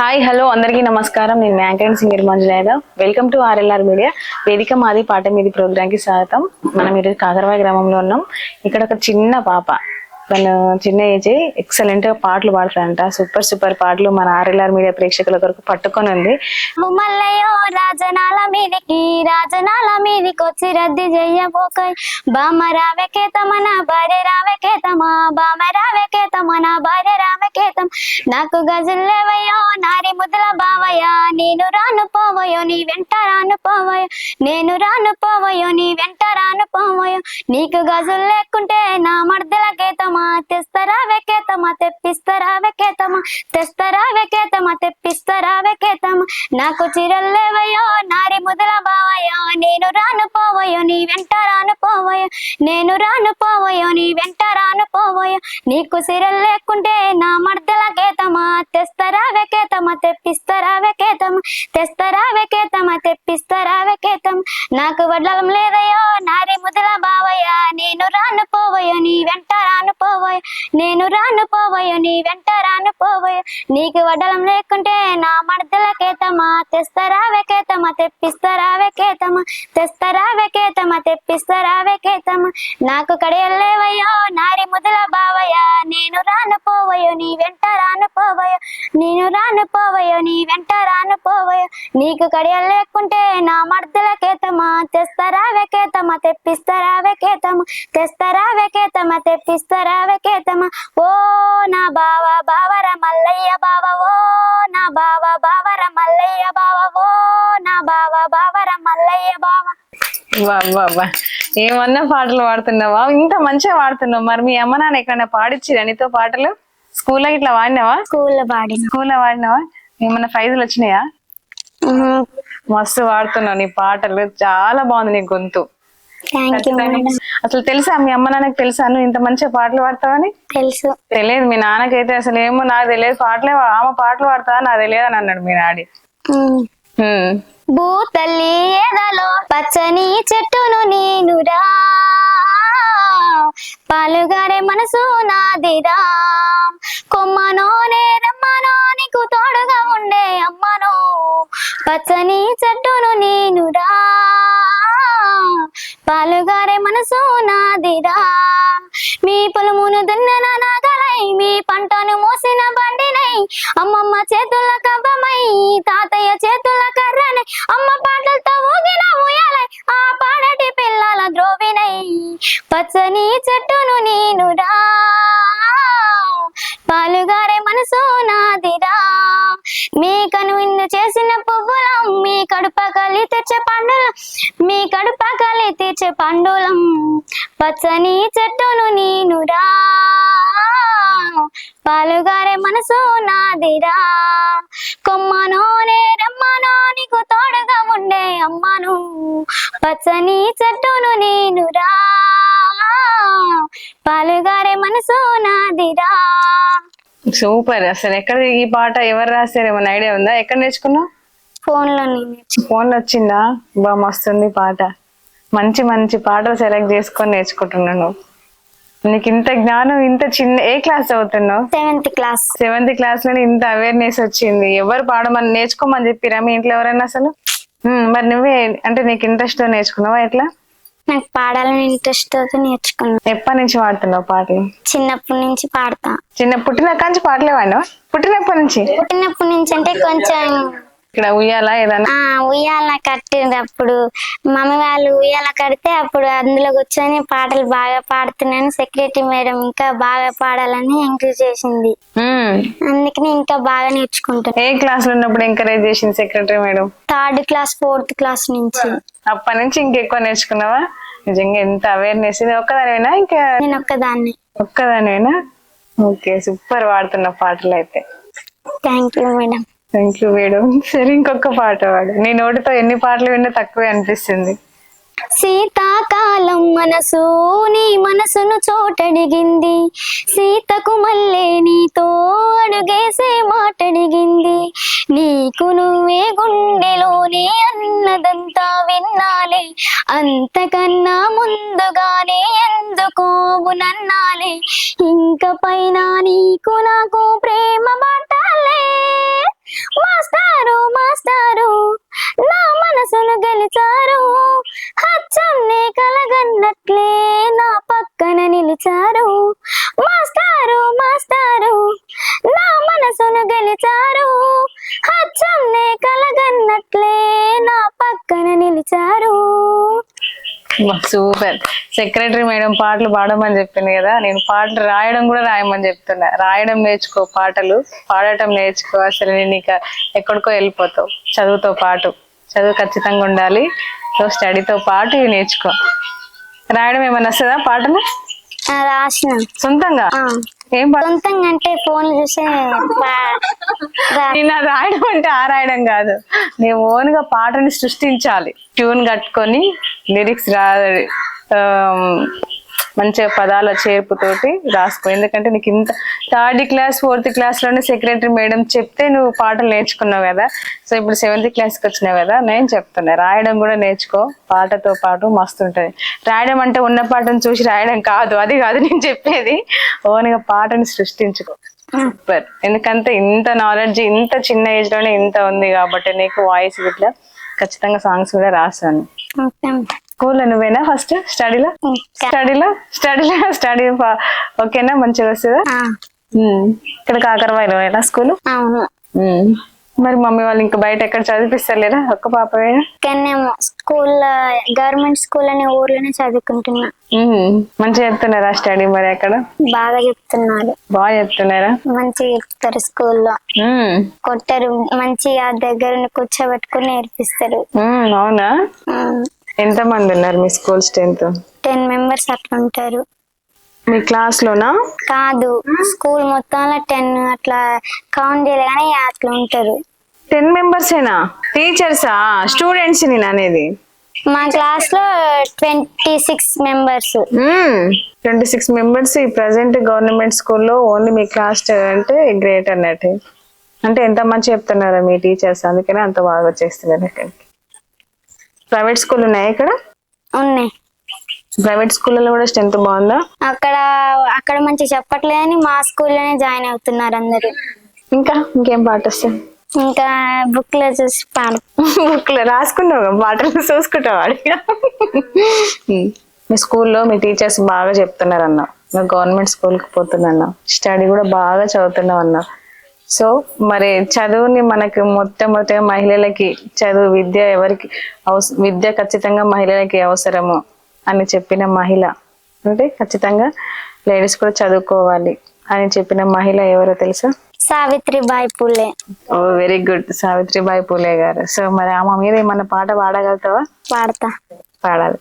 Hi hello అందరికీ నమస్కారం. నేను మ్యాంకరెన్ singer Manjula Yadav welcome to RLR media వేదిక మాది పాట మీది ప్రోగ్రామ్కి స్వాగతం. మనం ఈరోజు కాకరవాయ గ్రామంలో ఉన్నాం. ఇక్కడ ఒక చిన్న పాప. తను చిన్న ఏజ్ ఎక్సలెంట్గా పాటలు పాడతాడంట సూపర్ సూపర్ పాటలు మన ఆర్ఎల్ఆర్ మీడియా ప్రేక్షకుల కొరకు పట్టుకొని ఉంది. మల్లయ్యో రాజనాల మీదికి రాజనాల మీదికి వచ్చి రద్ది చెయ్యబోకయ్ బామ రావకేతమన భార్య రావకేతమా బామ రావకేతమన భార్య రావకేతం నాకు గజుల్లేవయ్యో నారి ముద్దుల బావయా నేను రాను పోవయో నీ వెంట రాను పోవయో నేను రాను పోవయో నీ వెంట రాను పోవయో నీకు గజులు లేకుంటే నా మర్దల కేతమా తెస్తారా వెకేతమా తెప్పిస్తారా వెకేతమా తెస్తారా వెకేతమా తెప్పిస్తారా వెకేతమా. నాకు చిరల్లేవయ్యో పోవయో నీకు సిరల్ లేకుంటే నా మర్దల కేతమా? తెస్తారా వెకేతమా? తెప్పిస్తారా వెకేతమా? తెస్తారా వెకేతమా? తెప్పిస్తారా వెకేతం నాకు వడ్లం లేదయ్యో నారి ముదల బావయ్య. నేను రాను పోవయో నీ వెంట రాను పోవయో నేను రాను పోవయో నీ వెంట రాను పోవయో నీకు వడ్డలం లేకుంటే నా మర్దల కేతమా? తెస్తారా వెకేతమా? తెప్పిస్తారా వెకేతమా? తెస్తారా వెకేతమా? తెప్పిస్తారా వెకేతమా? నాకు కడియల్లేవయ్యో నారి వదల బావయ్య నేను రాను పోవయో నీ వెంట రాను పోవయో నేను రాను పోవయో నీ వెంట రాను పోవయో నీకు కడియలు లేకుంటే నా మర్దల కేతమా? తెస్తారా వెకేతమా తెప్పిస్తారా వెకేతమా తెస్తారా వెకేతమా తెప్పిస్తారా వెకేతమా ఓ నా బావ వా. ఏమన్నా పాటలు పాడుతున్నావా? ఇంత మంచిగా పాడుతున్నావు. మరి మీ అమ్మ నాన్న ఎక్కడైనా పాడిచ్చిరా నీతో పాటలు? స్కూల్లో ఇట్లా వాడినావా స్కూల్లో పాడిన. స్కూల్లో వాడినావా ఏమన్నా ప్రైజులు వచ్చినాయా? మస్తు పాడుతున్నావు నీ పాటలు. చాలా బాగుంది నీ గొంతు. అసలు తెలుసా? మీ అమ్మ నాన్నకి తెలుసా? నువ్వు ఇంత మంచిగా పాటలు పాడతావని తెలుసు. తెలియదు. మీ నాన్నకైతే అసలు ఏమో నాకు తెలియదు. పాటలే ఆమె పాటలు పాడతా? నాకు తెలియదు అని అన్నాడు మీ. హ్మ్. భూతల్లి ఎదలో పచ్చని చెట్టును నేనురా. పాలుగారే మనసు నాదిరా. కొమ్మనోనే రమ్మనో నీకు తోడుగా ఉండే అమ్మనో. పచ్చని చెట్టును నేనురా. చేతుల తాతయ్య చేతుల కర్రనై అమ్మ పాటలతో ఊగిన ఊయాలై ఆ పాడటి పిల్లల ద్రోవినై. పచ్చని చెట్టు కను చేసిన పువ్వులం మీ కడుప కలి తెచ్చే పండులం మీ కడుప కలి తెచ్చే పండులం. పచ్చని చెట్టును నేనురా పాలుగారే మనసు నాదిరా కొమ్మనోనే రమ్మనో నీకు తోడుగా ఉండే అమ్మను పచ్చని చెట్టును నేనురా పాలుగారే మనసు నాదిరా సూపర్. అసలు ఎక్కడ ఈ పాట ఎవరు రాశారు? ఏమైనా ఐడియా ఉందా? ఎక్కడ నేర్చుకున్నావు? ఫోన్లో నేను ఫోన్ వచ్చిందా? బా మస్తుంది పాట. మంచి మంచి పాటలు సెలెక్ట్ చేసుకొని నేర్చుకుంటున్నాను నీకు ఇంత జ్ఞానం ఇంత చిన్న ఏ క్లాస్ చదువుతున్నావు? Seventh class. సెవెంత్ క్లాస్లోనే ఇంత అవేర్నెస్ వచ్చింది. ఎవరు పాడమని నేర్చుకోమని చెప్పిరా మీ ఇంట్లో ఎవరైనా అసలు? మరి నువ్వే అంటే నీకు ఇంట్రెస్ట్ నేర్చుకున్నావా ఎట్లా? నాకు పాడాలని ఇంట్రెస్ట్తో నేర్చుకున్నాను ఎప్పటి నుంచి పాడుతున్నావు పాటలు? చిన్నప్పటి నుంచి పాడతా. చిన్న పుట్టిన కాంచి పాటలే వాడినావా పుట్టినప్పటి నుంచి? పుట్టినప్పటి నుంచి అంటే కొంచెం ఇక్కడ ఉయ్యాలా ఏదన్నా? ఉయ్యాల కట్టినప్పుడు మమ్మీ వాళ్ళు ఉయ్యాల కడితే అప్పుడు అందులో కూర్చొని పాటలు బాగా పాడుతున్నాను. సెక్రటరీ మేడం ఇంకా బాగా పాడాలని ఎంకరేజ్ చేసింది. అందుకని ఇంకా బాగా నేర్చుకుంటాను ఏ క్లాస్లో ఉన్నప్పుడు ఎంకరేజ్ చేసింది secretary madam? Third class fourth class నుంచి. అప్పటి నుంచి ఇంకెక్కువ నేర్చుకున్నావా? నిజంగా ఎంత అవేర్నెస్ ఇది ఒక్కదానివేనా ఇంకా? నేను ఒక్కదాన్ని. ఒక్కదానివేనా? ఓకే సూపర్ పాడుతున్న పాటలు అయితే thank you madam. Thank you madam సరే ఇంకొక పాట పాడు. నీ నోటితో ఎన్ని పాటలు విన్నా తక్కువే అనిపిస్తుంది. శీతాకాలం మనసు నీ మనసును చోటడిగింది. సీతకు మళ్ళీ నీతో అడుగేసే మాటడిగింది. నీకు నువ్వే గుండెలోనే అన్నదంతా విన్నాలే. అంతకన్నా ముందుగానే ఎందుకోవు నన్నాలే. ఇంక పైన నీకు నాకు ప్రేమ బాటాలే మాస్టారు మాస్టారు నా మనసును గెలిచారు. హచ్చం కలగన్నట్లే నా పక్కన నిలిచారు. మాస్టారు మాస్టారు నా మనసును గెలిచారు. హచ్చం కలగన్నట్లే నా పక్కన నిలిచారు. సూపర్. సెక్రటరీ మేడం పాటలు పాడమని చెప్పింది కదా నేను పాటలు రాయడం కూడా రాయమని చెప్తున్నా. రాయడం నేర్చుకో పాటలు పాడటం నేర్చుకో అసలు నేను ఇక ఎక్కడికో వెళ్ళిపోతావు. చదువుతో పాటు చదువు ఖచ్చితంగా ఉండాలి. సో స్టడీతో పాటు ఇవి నేర్చుకో. రాయడం ఏమైనా వస్తుందా పాటలు? రాసిన. సొంతంగా. ఏం సొంతంగా అంటే ఫోన్లు చూసే రాయడం అంటే ఆ రాయడం కాదు. నేను ఓన్గా పాటని సృష్టించాలి. ట్యూన్ కట్టుకొని లిరిక్స్ రా మంచిగా పదాల చేర్పుతోటి రాసుకో. ఎందుకంటే నీకు ఇంత థర్డ్ క్లాస్ ఫోర్త్ క్లాస్లోనే సెక్రటరీ మేడం చెప్తే నువ్వు పాటలు నేర్చుకున్నావు కదా. సో ఇప్పుడు సెవెంత్ క్లాస్కి వచ్చినావు కదా నేను చెప్తున్నా. రాయడం కూడా నేర్చుకో. పాటతో పాటు మస్తు ఉంటుంది. రాయడం అంటే ఉన్న పాటను చూసి రాయడం కాదు. అది కాదు నేను చెప్పేది. ఓన్గా పాటను పాటని సృష్టించుకో. సూపర్ ఎందుకంటే ఇంత నాలెడ్జ్ ఇంత చిన్న ఏజ్లోనే ఇంత ఉంది కాబట్టి నీకు వాయిస్ ఇట్లా ఖచ్చితంగా సాంగ్స్ కూడా రాశాను స్కూల్లో నువ్వేనా ఫస్ట్? స్టడీలో. స్టడీలో? స్టడీలో? స్టడీ ఓకేనా? మంచిగా వస్తుందా. ఇక్కడ కాకరవాయిలో స్కూల్? మరి మమ్మీ వాళ్ళు ఇంకా బయట ఎక్కడ చదివిపిస్తలేరా? ఒక్క ఇక్కడనేమో స్కూల్లో గవర్నమెంట్ స్కూల్ అనే ఊర్లోనే చదువుకుంటున్నా. మంచిగా చెప్తున్నారా స్టడీ మరి అక్కడ? బాగా చెప్తున్నారు. బాగా చెప్తున్నారా? మంచిగా చెప్తారు స్కూల్లో. కొట్టరు మంచిగా దగ్గర కూర్చోబెట్టుకుని నేర్పిస్తారు. అవునా? ఎంత మంది ఉన్నారు మీ స్కూల్ స్ట్రెంత్? టెన్ మెంబర్స్ అట్లా ఉంటారు. మీ క్లాస్ లోనా కాదు స్కూల్ మొత్తంలో టెన్ అట్లా కౌంట్ చేయాలి కానీ అట్లా ఉంటారు. టెన్ మెంబర్స్ ఏనా టీచర్సా? స్టూడెంట్స్ నేను అనేది? మా క్లాస్లో twenty six members. Twenty six members ఈ ప్రజెంట్ గవర్నమెంట్ స్కూల్లో ఓన్లీ మీ క్లాస్ అంటే గ్రేట్ అన్నట్టు. అంటే ఎంత మంచి చెప్తున్నారా మీ టీచర్స్? అందుకనే అంత బాగా వచ్చేస్తున్నారు ఇక్కడికి ప్రైవేట్ స్కూల్ ఉన్నాయా ఇక్కడ? ఉన్నాయి. ప్రైవేట్ స్కూల్లో కూడా స్ట్రెంత్ బాగుందా? అక్కడ అక్కడ మంచి చెప్పట్లేదని మా స్కూల్లోనే జాయిన్ అవుతున్నారు అందరూ. ఇంకా? ఇంకేం పాట వస్తుంది ఇంకా బుక్లో చూసి పాడు. బుక్లో రాసుకున్నావు పాటలు చూసుకుంటావు మీ స్కూల్లో మీ టీచర్స్ బాగా చెప్తున్నారు అన్న గవర్నమెంట్ స్కూల్కి పోతున్నా స్టడీ కూడా బాగా చదువుతున్నావు అన్న సో మరి చదువుని మనకి మొట్టమొదటిగా మహిళలకి చదువు విద్య ఎవరికి అవస విద్య ఖచ్చితంగా మహిళలకి అవసరము అని చెప్పిన మహిళ. అంటే ఖచ్చితంగా లేడీస్ కూడా చదువుకోవాలి అని చెప్పిన మహిళ ఎవరో తెలుసా? Savitribai Phule. Oh very good. Savitribai Phule garu. So మరి ఆమె మీద ఏమన్నా పాట పాడగలుగుతావా? పాడతా. పాడాలి.